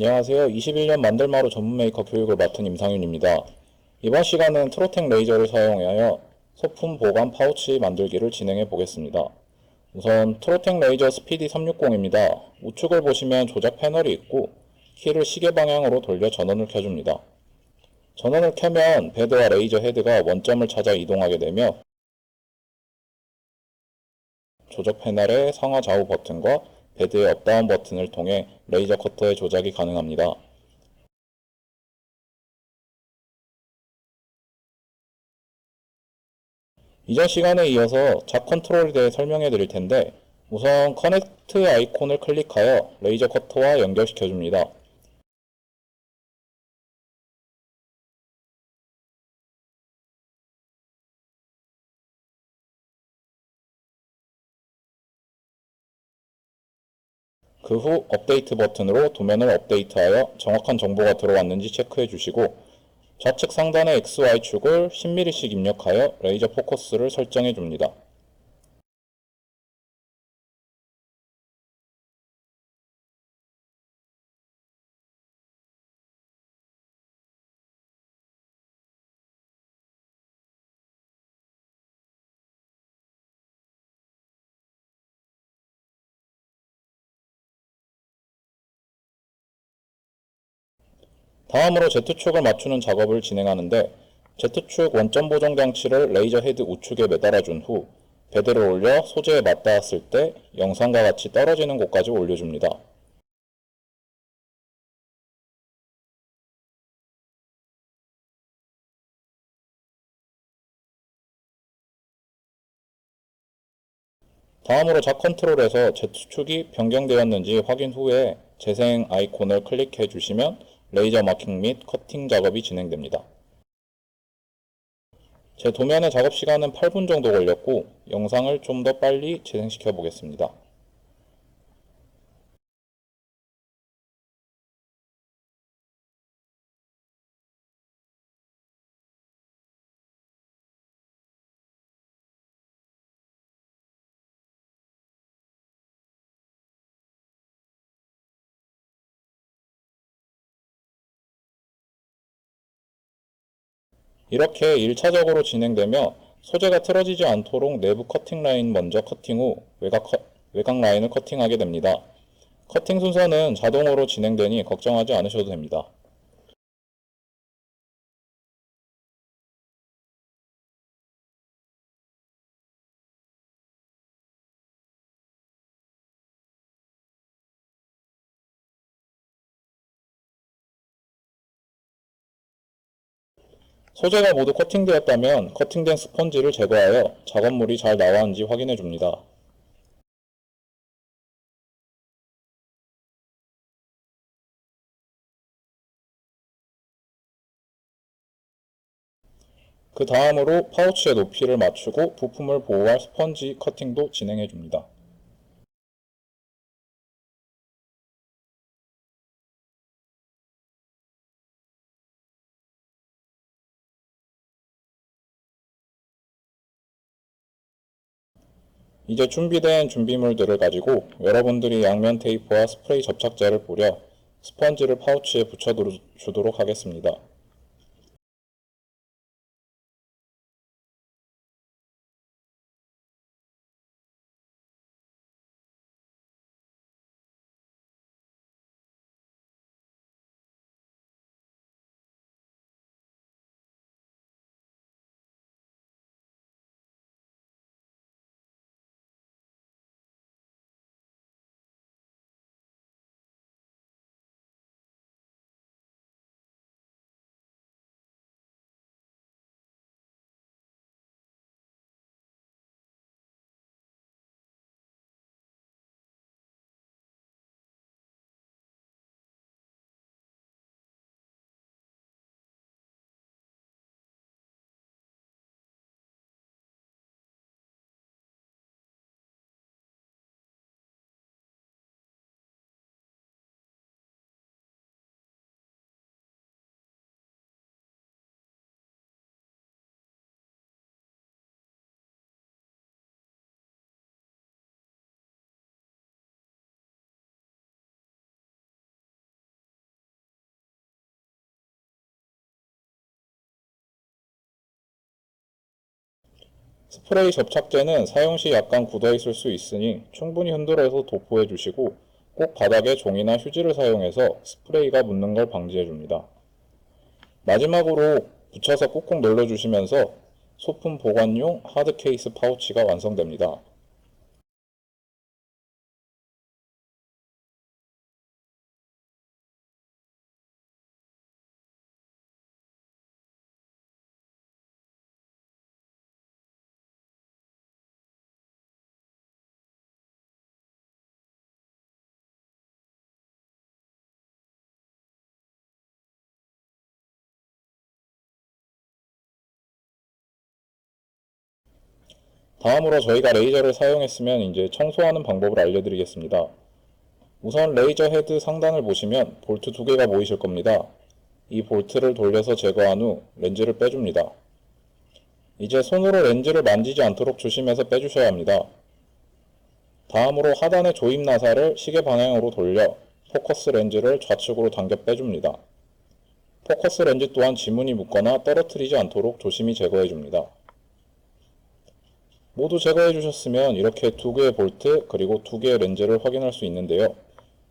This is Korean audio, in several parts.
안녕하세요. 21년 만들마루 전문 메이커 교육을 맡은 임상윤입니다. 이번 시간은 트로텍 레이저를 사용하여 소품 보관 파우치 만들기를 진행해 보겠습니다. 우선 트로텍 레이저 스피디 360입니다. 우측을 보시면 조작 패널이 있고 키를 시계 방향으로 돌려 전원을 켜줍니다. 전원을 켜면 베드와 레이저 헤드가 원점을 찾아 이동하게 되며 조작 패널의 상하 좌우 버튼과 베드의 업다운 버튼을 통해 레이저 커터의 조작이 가능합니다. 이전 시간에 이어서 잡 컨트롤에 대해 설명해 드릴 텐데 우선 커넥트 아이콘을 클릭하여 레이저 커터와 연결시켜 줍니다. 그 후 업데이트 버튼으로 도면을 업데이트하여 정확한 정보가 들어왔는지 체크해 주시고 좌측 상단의 XY축을 10mm씩 입력하여 레이저 포커스를 설정해 줍니다. 다음으로 Z축을 맞추는 작업을 진행하는데 Z축 원점 보정 장치를 레이저 헤드 우측에 매달아 준후 베드를 올려 소재에 맞닿았을 때 영상과 같이 떨어지는 곳까지 올려줍니다. 다음으로 작 컨트롤에서 Z축이 변경되었는지 확인 후에 재생 아이콘을 클릭해 주시면 레이저 마킹 및 커팅 작업이 진행됩니다. 제 도면의 작업 시간은 8분 정도 걸렸고 영상을 좀 더 빨리 재생시켜 보겠습니다. 이렇게 1차적으로 진행되며 소재가 틀어지지 않도록 내부 커팅 라인 먼저 커팅 후 외곽, 커- 외곽 라인을 커팅하게 됩니다. 커팅 순서는 자동으로 진행되니 걱정하지 않으셔도 됩니다. 소재가 모두 커팅되었다면 커팅된 스펀지를 제거하여 작업물이 잘 나왔는지 확인해 줍니다. 그 다음으로 파우치의 높이를 맞추고 부품을 보호할 스펀지 커팅도 진행해 줍니다. 이제 준비된 준비물들을 가지고 여러분들이 양면 테이프와 스프레이 접착제를 뿌려 스펀지를 파우치에 붙여 주도록 하겠습니다. 스프레이 접착제는 사용 시 약간 굳어 있을 수 있으니 충분히 흔들어서 도포해 주시고 꼭 바닥에 종이나 휴지를 사용해서 스프레이가 묻는 걸 방지해 줍니다. 마지막으로 붙여서 꾹꾹 눌러 주시면서 소품 보관용 하드 케이스 파우치가 완성됩니다. 다음으로 저희가 레이저를 사용했으면 이제 청소하는 방법을 알려드리겠습니다. 우선 레이저 헤드 상단을 보시면 볼트 두 개가 보이실 겁니다. 이 볼트를 돌려서 제거한 후 렌즈를 빼줍니다. 이제 손으로 렌즈를 만지지 않도록 조심해서 빼주셔야 합니다. 다음으로 하단의 조임 나사를 시계 방향으로 돌려 포커스 렌즈를 좌측으로 당겨 빼줍니다. 포커스 렌즈 또한 지문이 묻거나 떨어뜨리지 않도록 조심히 제거해 줍니다. 모두 제거해 주셨으면 이렇게 두 개의 볼트 그리고 두 개의 렌즈를 확인할 수 있는데요.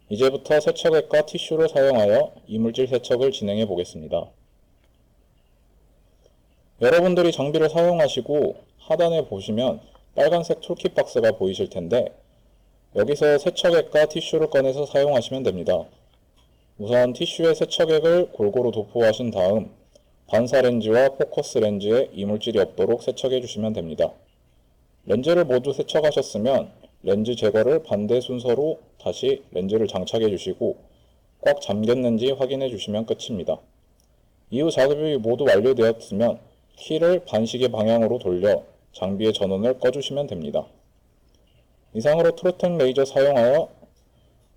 이제부터 세척액과 티슈를 사용하여 이물질 세척을 진행해 보겠습니다. 여러분들이 장비를 사용하시고 하단에 보시면 빨간색 툴킷 박스가 보이실 텐데 여기서 세척액과 티슈를 꺼내서 사용하시면 됩니다. 우선 티슈에 세척액을 골고루 도포하신 다음 반사 렌즈와 포커스 렌즈에 이물질이 없도록 세척해 주시면 됩니다. 렌즈를 모두 세척하셨으면 렌즈 제거를 반대 순서로 다시 렌즈를 장착해 주시고 꽉 잠겼는지 확인해 주시면 끝입니다. 이후 작업이 모두 완료되었으면 키를 반시계 방향으로 돌려 장비의 전원을 꺼주시면 됩니다. 이상으로 트로텍 레이저 사용하여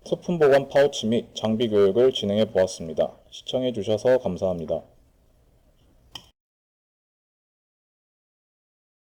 소품 보관 파우치 및 장비 교육을 진행해 보았습니다. 시청해 주셔서 감사합니다.